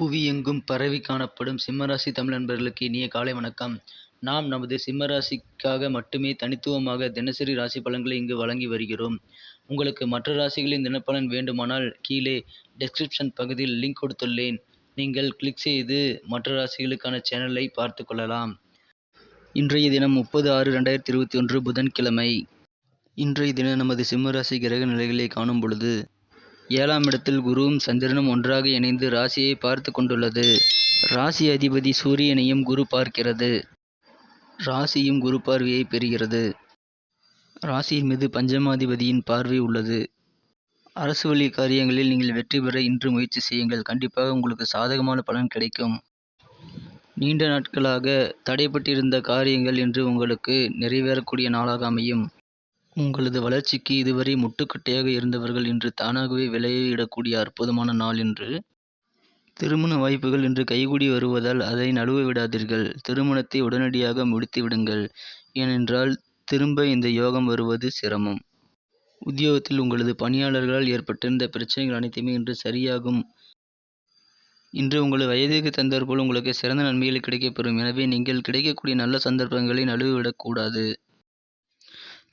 புவியெங்கும் பரவி காணப்படும் சிம்மராசி தமிழ் நண்பர்களுக்கு இனிய காலை வணக்கம். நாம் நமது சிம்மராசிக்காக மட்டுமே தனித்துவமாக தினசரி ராசி பலன்களை இங்கு வழங்கி வருகிறோம். உங்களுக்கு மற்ற ராசிகளின் தினப்பலன் வேண்டுமானால் கீழே டெஸ்கிரிப்ஷன் பகுதியில் லிங்க் கொடுத்துள்ளேன். நீங்கள் கிளிக் செய்து மற்ற ராசிகளுக்கான சேனலை பார்த்து கொள்ளலாம். இன்றைய தினம் முப்பது ஆறு ரெண்டாயிரத்தி இருபத்தி ஒன்று புதன்கிழமை. இன்றைய தினம் நமது சிம்மராசி கிரக நிலைகளை காணும் பொழுது ஏழாம் இடத்தில் குருவும் சந்திரனும் ஒன்றாக இணைந்து ராசியை பார்த்து கொண்டுள்ளது. ராசி அதிபதி சூரியனையும் குரு பார்க்கிறது. ராசியும் குரு பார்வையை பெறுகிறது. ராசியின் மீது பஞ்சமாதிபதியின் பார்வை உள்ளது. அரசு வழி காரியங்களில் நீங்கள் வெற்றி பெற இன்று முயற்சி செய்யுங்கள். கண்டிப்பாக உங்களுக்கு சாதகமான பலன் கிடைக்கும். நீண்ட நாட்களாக தடைப்பட்டிருந்த காரியங்கள் இன்று உங்களுக்கு நிறைவேறக்கூடிய நாளாக அமையும். உங்களது வளர்ச்சிக்கு இதுவரை முட்டுக்கட்டையாக இருந்தவர்கள் இன்று தானாகவே விளையிடக்கூடிய அற்புதமான நாள் இன்று திருமண வாய்ப்புகள் இன்று கைகூடி வருவதால் அதை நழுவ விடாதீர்கள். திருமணத்தை உடனடியாக முடித்து விடுங்கள் ஏனென்றால் திரும்ப இந்த யோகம் வருவது சிரமம். உத்தியோகத்தில் உங்களது பணியாளர்களால் ஏற்பட்டிருந்த பிரச்சனைகள் அனைத்துமே இன்று சரியாகும். இன்று உங்களது வயதுக்கு தந்தாற்போல் உங்களுக்கு சிறந்த நன்மைகள் கிடைக்கப்பெறும். எனவே நீங்கள் கிடைக்கக்கூடிய நல்ல சந்தர்ப்பங்களை நழுவிவிடக்கூடாது.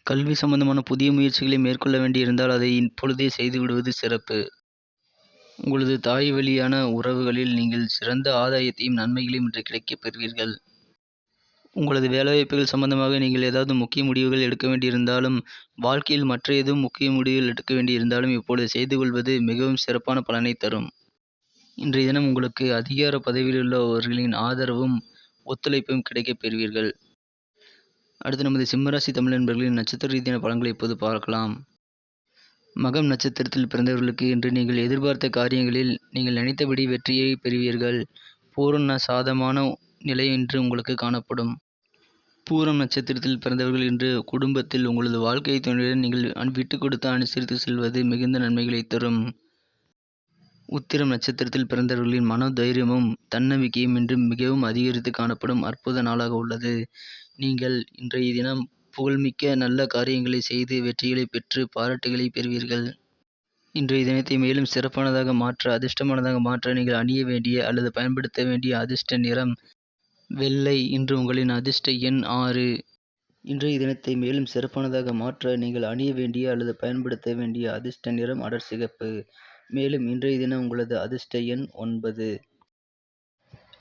கல்வி சம்பந்தமான புதிய முயற்சிகளை மேற்கொள்ள வேண்டியிருந்தால் அதை இப்பொழுதே செய்துவிடுவது சிறப்பு. உங்களது தாய் வழியான உறவுகளில் நீங்கள் சிறந்த ஆதாயத்தையும் நன்மைகளையும் இன்று கிடைக்கப் பெறுவீர்கள். உங்களது வேலைவாய்ப்புகள் சம்பந்தமாக நீங்கள் ஏதாவது முக்கிய முடிவுகள் எடுக்க வேண்டியிருந்தாலும் வாழ்க்கையில் மற்ற எதுவும் முக்கிய முடிவுகள் எடுக்க வேண்டியிருந்தாலும் இப்பொழுது செய்து கொள்வது மிகவும் சிறப்பான பலனை தரும். இன்றைய தினம் உங்களுக்கு அதிகார பதவியில் உள்ளவர்களின் ஆதரவும் ஒத்துழைப்பும் கிடைக்கப் பெறுவீர்கள். அடுத்து நமது சிம்மராசி தமிழ் நண்பர்களின் நட்சத்திர ரீதியான பலன்களை இப்போது பார்க்கலாம். மகம் நட்சத்திரத்தில் பிறந்தவர்களுக்கு இன்று நீங்கள் எதிர்பார்த்த காரியங்களில் நீங்கள் நினைத்தபடி வெற்றியை பெறுவீர்கள். பூரண சாதமான நிலை இன்று உங்களுக்கு காணப்படும். பூரம் நட்சத்திரத்தில் பிறந்தவர்கள் இன்று குடும்பத்தில் உங்களது வாழ்க்கை துணையுடன் நீங்கள் விட்டு கொடுத்து அனுசரித்து செல்வது மிகுந்த நன்மைகளை தரும். உத்திரம் நட்சத்திரத்தில் பிறந்தவர்களின் மன தைரியமும் தன்னம்பிக்கையும் இன்று மிகவும் அதிகரித்து காணப்படும் அற்புத நாளாக உள்ளது. நீங்கள் இன்றைய தினம் புகழ்மிக்க நல்ல காரியங்களை செய்து வெற்றிகளை பெற்று பாராட்டுகளை பெறுவீர்கள். இன்றைய தினத்தை மேலும் சிறப்பானதாக மாற்ற அதிர்ஷ்டமானதாக மாற்ற நீங்கள் அணிய வேண்டிய அல்லது பயன்படுத்த வேண்டிய அதிர்ஷ்ட நிறம் வெள்ளை. இன்று உங்களின் அதிர்ஷ்ட எண் ஆறு. இன்றைய தினத்தை மேலும் சிறப்பானதாக மாற்ற நீங்கள் அணிய வேண்டிய அல்லது பயன்படுத்த வேண்டிய அதிர்ஷ்ட நிறம் அடர் சிகப்பு. மேலும் இன்றைய தினம் உங்களது அதிர்ஷ்ட எண் ஒன்பது.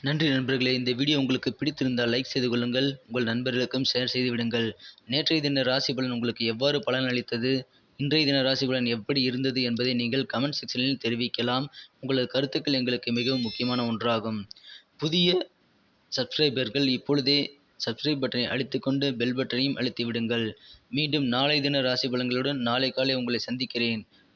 நன்றி நண்பர்களே இந்த வீடியோ உங்களுக்கு பிடித்திருந்தால் லைக் செய்து கொள்ளுங்கள் உங்கள் நண்பர்களுக்கும் ஷேர் செய்து விடுங்கள். நேற்றைய தின ராசி பலன் உங்களுக்கு எவ்வாறு பலன் அளித்தது இன்றைய தின ராசி பலன் எப்படி இருந்தது என்பதை நீங்கள் கமெண்ட் செக்ஷனில் தெரிவிக்கலாம். உங்களது கருத்துக்கள் எங்களுக்கு மிகவும் முக்கியமான ஒன்றாகும். புதிய சப்ஸ்கிரைபர்கள் இப்பொழுதே சப்ஸ்கிரைப் பட்டனை அழுத்திக்கொண்டு பெல் பட்டனையும் அழுத்தி விடுங்கள் மீண்டும் நாளை தின ராசி பலன்களுடன் நாளை காலை உங்களை சந்திக்கிறேன்.